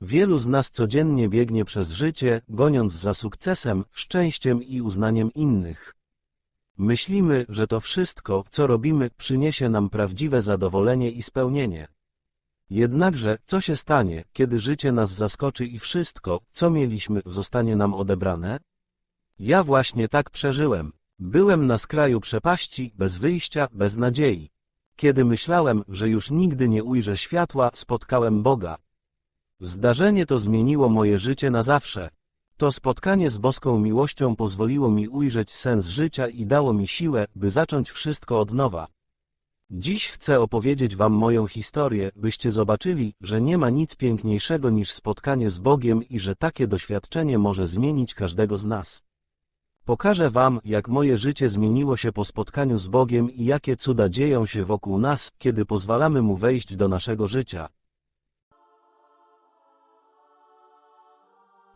Wielu z nas codziennie biegnie przez życie, goniąc za sukcesem, szczęściem i uznaniem innych. Myślimy, że to wszystko, co robimy, przyniesie nam prawdziwe zadowolenie i spełnienie. Jednakże, co się stanie, kiedy życie nas zaskoczy i wszystko, co mieliśmy, zostanie nam odebrane? Ja właśnie tak przeżyłem. Byłem na skraju przepaści, bez wyjścia, bez nadziei. Kiedy myślałem, że już nigdy nie ujrzę światła, spotkałem Boga. Zdarzenie to zmieniło moje życie na zawsze. To spotkanie z boską miłością pozwoliło mi ujrzeć sens życia i dało mi siłę, by zacząć wszystko od nowa. Dziś chcę opowiedzieć Wam moją historię, byście zobaczyli, że nie ma nic piękniejszego niż spotkanie z Bogiem i że takie doświadczenie może zmienić każdego z nas. Pokażę Wam, jak moje życie zmieniło się po spotkaniu z Bogiem i jakie cuda dzieją się wokół nas, kiedy pozwalamy Mu wejść do naszego życia.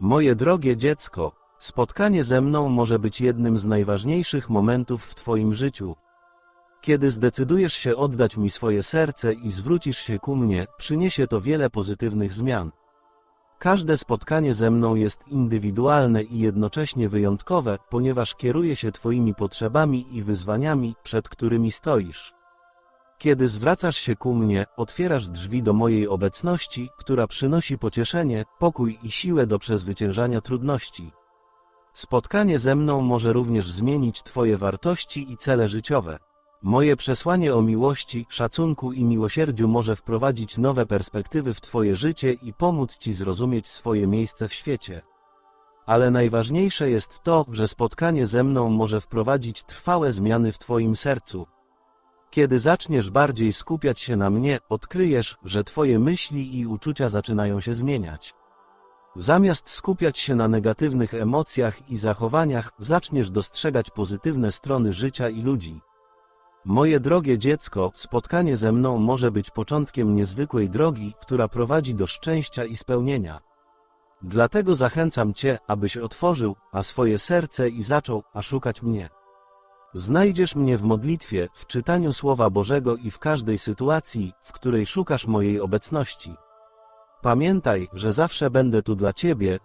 Moje drogie dziecko, spotkanie ze mną może być jednym z najważniejszych momentów w Twoim życiu. Kiedy zdecydujesz się oddać mi swoje serce i zwrócisz się ku mnie, przyniesie to wiele pozytywnych zmian. Każde spotkanie ze mną jest indywidualne i jednocześnie wyjątkowe, ponieważ kieruje się Twoimi potrzebami i wyzwaniami, przed którymi stoisz. Kiedy zwracasz się ku mnie, otwierasz drzwi do mojej obecności, która przynosi pocieszenie, pokój i siłę do przezwyciężania trudności. Spotkanie ze mną może również zmienić Twoje wartości i cele życiowe. Moje przesłanie o miłości, szacunku i miłosierdziu może wprowadzić nowe perspektywy w Twoje życie i pomóc Ci zrozumieć swoje miejsce w świecie. Ale najważniejsze jest to, że spotkanie ze mną może wprowadzić trwałe zmiany w Twoim sercu. Kiedy zaczniesz bardziej skupiać się na mnie, odkryjesz, że Twoje myśli i uczucia zaczynają się zmieniać. Zamiast skupiać się na negatywnych emocjach i zachowaniach, zaczniesz dostrzegać pozytywne strony życia i ludzi. Moje drogie dziecko, spotkanie ze mną może być początkiem niezwykłej drogi, która prowadzi do szczęścia i spełnienia. Dlatego zachęcam Cię, abyś otworzył, a swoje serce i zaczął, a szukać mnie. Znajdziesz mnie w modlitwie, w czytaniu Słowa Bożego i w każdej sytuacji, w której szukasz mojej obecności. Pamiętaj, że zawsze będę tu dla Ciebie,